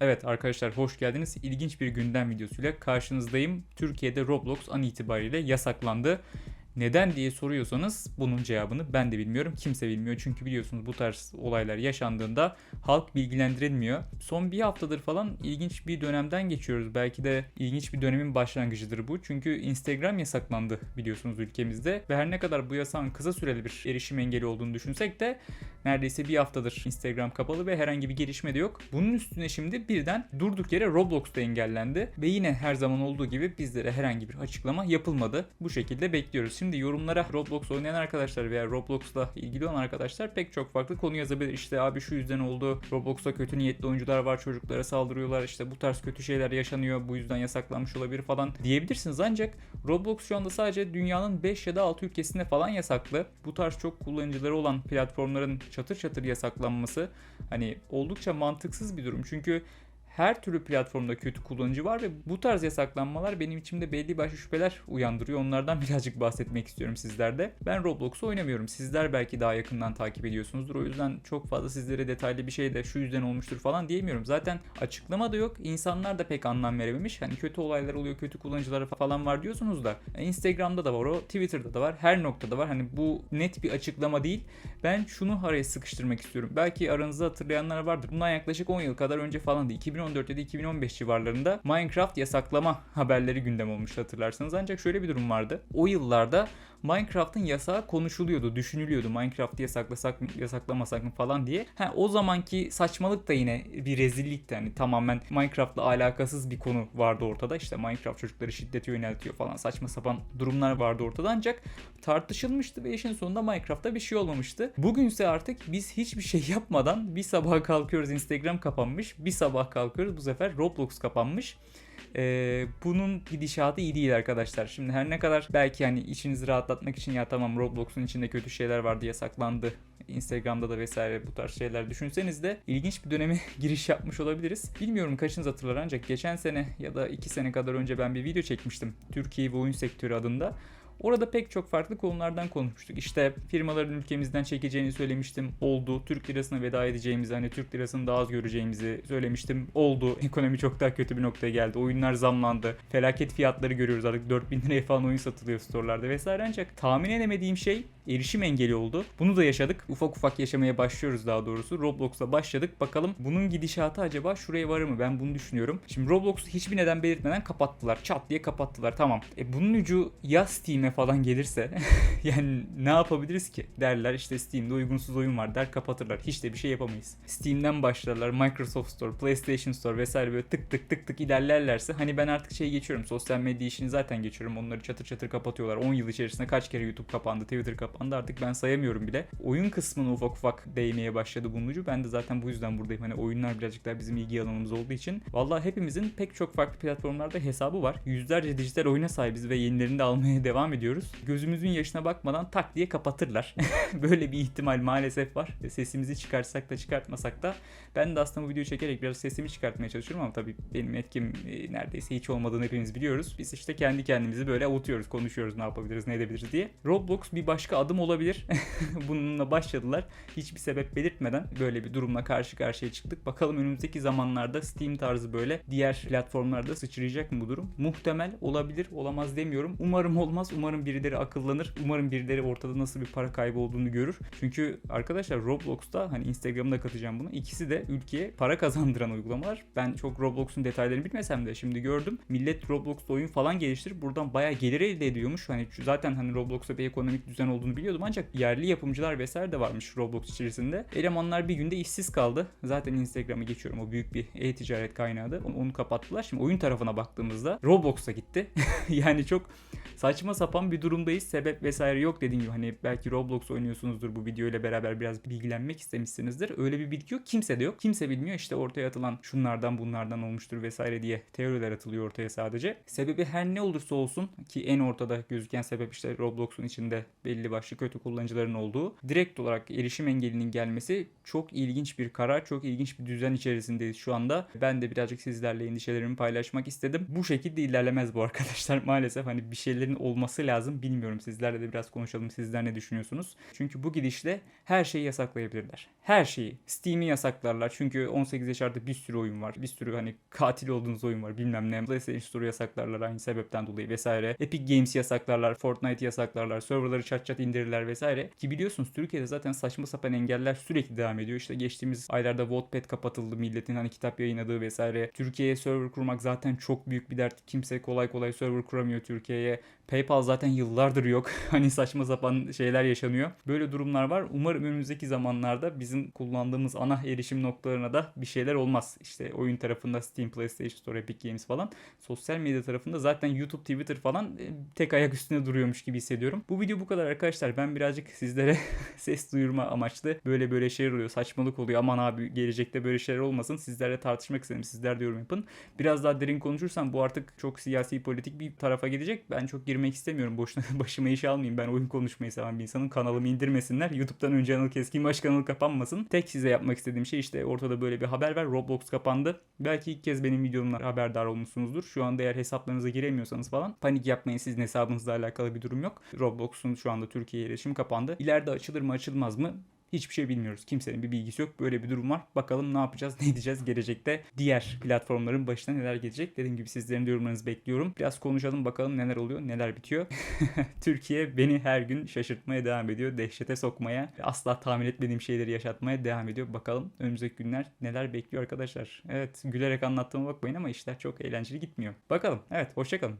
Evet arkadaşlar hoş geldiniz. İlginç bir gündem videosuyla karşınızdayım. Türkiye'de Roblox an itibariyle yasaklandı. Neden diye soruyorsanız bunun cevabını ben de bilmiyorum. Kimse bilmiyor. Çünkü biliyorsunuz bu tarz olaylar yaşandığında halk bilgilendirilmiyor. Son bir haftadır falan ilginç bir dönemden geçiyoruz. Belki de ilginç bir dönemin başlangıcıdır bu. Çünkü Instagram yasaklandı biliyorsunuz ülkemizde. Ve her ne kadar bu yasağın kısa süreli bir erişim engeli olduğunu düşünsek de neredeyse bir haftadır Instagram kapalı ve herhangi bir gelişme de yok. Bunun üstüne şimdi birden durduk yere Roblox da engellendi. Ve yine her zaman olduğu gibi bizlere herhangi bir açıklama yapılmadı. Bu şekilde bekliyoruz. Şimdi yorumlara Roblox oynayan arkadaşlar veya Roblox'la ilgili olan arkadaşlar pek çok farklı konu yazabilir. İşte abi şu yüzden oldu. Roblox'ta kötü niyetli oyuncular var. Çocuklara saldırıyorlar. İşte bu tarz kötü şeyler yaşanıyor. Bu yüzden yasaklanmış olabilir falan diyebilirsiniz. Ancak Roblox şu anda sadece dünyanın 5 ya da 6 ülkesinde falan yasaklı. Bu tarz çok kullanıcıları olan platformların çatır çatır yasaklanması hani oldukça mantıksız bir durum. Çünkü her türlü platformda kötü kullanıcı var ve bu tarz yasaklanmalar benim içimde belli başlı şüpheler uyandırıyor. Onlardan birazcık bahsetmek istiyorum sizlerde. Ben Roblox'u oynamıyorum. Sizler belki daha yakından takip ediyorsunuzdur. O yüzden çok fazla sizlere detaylı bir şey de şu yüzden olmuştur falan diyemiyorum. Zaten açıklama da yok. İnsanlar da pek anlam verememiş. Hani kötü olaylar oluyor, kötü kullanıcılar falan var diyorsunuz da. Instagram'da da var o, Twitter'da da var. Her noktada var. Hani bu net bir açıklama değil. Ben şunu araya sıkıştırmak istiyorum. Belki aranızda hatırlayanlar vardır. Bundan yaklaşık 10 yıl kadar önce falandı. 2014 ya da 2015 civarlarında Minecraft yasaklama haberleri gündem olmuştu hatırlarsanız. Ancak şöyle bir durum vardı. O yıllarda Minecraft'ın yasağı konuşuluyordu, düşünülüyordu. Minecraft'ı yasaklasak mı, yasaklamasak mı falan diye. Ha, o zamanki saçmalık da yine bir rezillikti. Yani tamamen Minecraft'la alakasız bir konu vardı ortada. İşte Minecraft çocukları şiddete yöneltiyor falan saçma sapan durumlar vardı ortada. Ancak tartışılmıştı ve işin sonunda Minecraft'ta bir şey olmamıştı. Bugünse artık biz hiçbir şey yapmadan bir sabah kalkıyoruz Instagram kapanmış. Bir sabah kalkıyoruz bu sefer Roblox kapanmış. Ee, bunun gidişatı iyi değil arkadaşlar. Şimdi her ne kadar belki hani içinizi rahatlatmak için ya tamam Roblox'un içinde kötü şeyler vardı yasaklandı. Instagram'da da vesaire bu tarz şeyler düşünseniz de ilginç bir döneme giriş yapmış olabiliriz. Bilmiyorum kaçınız hatırlar ancak geçen sene ya da iki sene kadar önce ben bir video çekmiştim. Türkiye ve oyun sektörü adında. Orada pek çok farklı konulardan konuşmuştuk. İşte firmaların ülkemizden çekeceğini söylemiştim. Oldu. Türk lirasına veda edeceğimizi, hani Türk lirasını daha az göreceğimizi söylemiştim. Oldu. Ekonomi çok daha kötü bir noktaya geldi. Oyunlar zamlandı. Felaket fiyatları görüyoruz artık. 4000 liraya falan oyun satılıyor storelarda vesaire. Ancak tahmin edemediğim şey erişim engeli oldu. Bunu da yaşadık. Ufak ufak yaşamaya başlıyoruz daha doğrusu. Roblox'la başladık. Bakalım bunun gidişatı acaba şuraya varır mı? Ben bunu düşünüyorum. Şimdi Roblox'u hiçbir neden belirtmeden kapattılar. Çat diye kapattılar. Tamam. E bunun ucu ya Steam'e falan gelirse yani ne yapabiliriz ki? Derler işte Steam'de uygunsuz oyun var der kapatırlar. Hiç de bir şey yapamayız. Steam'den başlarlar. Microsoft Store, PlayStation Store vesaire böyle tık tık tık tık ilerlerlerse hani ben artık şey geçiyorum. Sosyal medya işini zaten geçiyorum. Onları çatır çatır kapatıyorlar. 10 yıl içerisinde kaç kere YouTube kapandı, Twitter kapandı artık ben sayamıyorum bile. Oyun kısmını ufak ufak değmeye başladı bunun. Ben de zaten bu yüzden buradayım. Hani oyunlar birazcık daha bizim ilgi alanımız olduğu için. Vallahi hepimizin pek çok farklı platformlarda hesabı var. Yüzlerce dijital oyuna sahibiz ve yenilerini de almaya devam ediyoruz. Gözümüzün yaşına bakmadan tak diye kapatırlar. Böyle bir ihtimal maalesef var. Sesimizi çıkarsak da çıkartmasak da ben de aslında bu videoyu çekerek biraz sesimi çıkartmaya çalışıyorum ama tabii benim etkim e, neredeyse hiç olmadığını hepimiz biliyoruz. Biz işte kendi kendimizi böyle avutuyoruz, konuşuyoruz ne yapabiliriz, ne edebiliriz diye. Roblox bir başka adım olabilir. Bununla başladılar. Hiçbir sebep belirtmeden böyle bir durumla karşı karşıya çıktık. Bakalım önümüzdeki zamanlarda Steam tarzı böyle diğer platformlarda sıçrayacak mı bu durum? Muhtemel olabilir, olamaz demiyorum. Umarım olmaz. Umarım birileri akıllanır. Umarım birileri ortada nasıl bir para kaybı olduğunu görür. Çünkü arkadaşlar Roblox'ta hani Instagram'da katacağım bunu. İkisi de ülkeye para kazandıran uygulamalar. Ben çok Roblox'un detaylarını bilmesem de şimdi gördüm. Millet Roblox'ta oyun falan geliştirip buradan bayağı gelir elde ediyormuş. Hani zaten hani Roblox'ta bir ekonomik düzen olduğunu biliyordum ancak yerli yapımcılar vesaire de varmış Roblox içerisinde. Elemanlar bir günde işsiz kaldı. Zaten Instagram'a geçiyorum. O büyük bir e-ticaret kaynağıydı. Onu, onu kapattılar. Şimdi oyun tarafına baktığımızda Roblox'a gitti. yani çok saçma sapan bir durumdayız. Sebep vesaire yok dediğim gibi hani belki Roblox oynuyorsunuzdur bu video ile beraber biraz bilgilenmek istemişsinizdir. Öyle bir bilgi yok. Kimse de yok. Kimse bilmiyor işte ortaya atılan şunlardan bunlardan olmuştur vesaire diye teoriler atılıyor ortaya sadece. Sebebi her ne olursa olsun ki en ortada gözüken sebep işte Roblox'un içinde belli başlı kötü kullanıcıların olduğu. Direkt olarak erişim engelinin gelmesi çok ilginç bir karar. Çok ilginç bir düzen içerisindeyiz şu anda. Ben de birazcık sizlerle endişelerimi paylaşmak istedim. Bu şekilde ilerlemez bu arkadaşlar. Maalesef hani bir şeylerin olması lazım bilmiyorum. Sizlerle de biraz konuşalım. Sizler ne düşünüyorsunuz? Çünkü bu gidişle her şeyi yasaklayabilirler. Her şeyi. Steam'i yasaklarlar. Çünkü 18 yaş artı bir sürü oyun var. Bir sürü hani katil olduğunuz oyun var bilmem ne. PlayStation Store'u yasaklarlar aynı sebepten dolayı vesaire. Epic Games yasaklarlar. Fortnite yasaklarlar. Serverları çat çat indirirler vesaire. Ki biliyorsunuz Türkiye'de zaten saçma sapan engeller sürekli devam ediyor. İşte geçtiğimiz aylarda Wattpad kapatıldı. Milletin hani kitap yayınladığı vesaire. Türkiye'ye server kurmak zaten çok büyük bir dert. Kimse kolay kolay server kuramıyor Türkiye'ye. PayPal zaten yıllardır yok. hani saçma sapan şeyler yaşanıyor. Böyle durumlar var. Umarım önümüzdeki zamanlarda bizim kullandığımız ana erişim noktalarına da bir şeyler olmaz. İşte oyun tarafında Steam, PlayStation Store, Epic Games falan. Sosyal medya tarafında zaten YouTube, Twitter falan e, tek ayak üstünde duruyormuş gibi hissediyorum. Bu video bu kadar arkadaşlar. Ben birazcık sizlere ses duyurma amaçlı böyle böyle şeyler oluyor. Saçmalık oluyor. Aman abi gelecekte böyle şeyler olmasın. Sizlerle tartışmak istedim. Sizler de yorum yapın. Biraz daha derin konuşursam bu artık çok siyasi politik bir tarafa gidecek. Ben çok girmek istemiyorum. Boşuna başıma iş almayayım. Ben oyun konuşmayı seven bir insanım. Kanalımı indirmesinler. YouTube'dan önce Anıl Keskin baş kanalı kapanmasın. Tek size yapmak istediğim şey işte ortada böyle bir haber var. Roblox kapandı. Belki ilk kez benim videomdan haberdar olmuşsunuzdur. Şu anda eğer hesaplarınıza giremiyorsanız falan panik yapmayın. Sizin hesabınızla alakalı bir durum yok. Roblox'un şu anda Türkiye erişimi kapandı. İleride açılır mı açılmaz mı? Hiçbir şey bilmiyoruz. Kimsenin bir bilgisi yok. Böyle bir durum var. Bakalım ne yapacağız, ne edeceğiz gelecekte. Diğer platformların başına neler gelecek. Dediğim gibi sizlerin de yorumlarınızı bekliyorum. Biraz konuşalım bakalım neler oluyor, neler bitiyor. Türkiye beni her gün şaşırtmaya devam ediyor. Dehşete sokmaya, asla tahmin etmediğim şeyleri yaşatmaya devam ediyor. Bakalım önümüzdeki günler neler bekliyor arkadaşlar. Evet gülerek anlattığıma bakmayın ama işler çok eğlenceli gitmiyor. Bakalım. Evet hoşçakalın.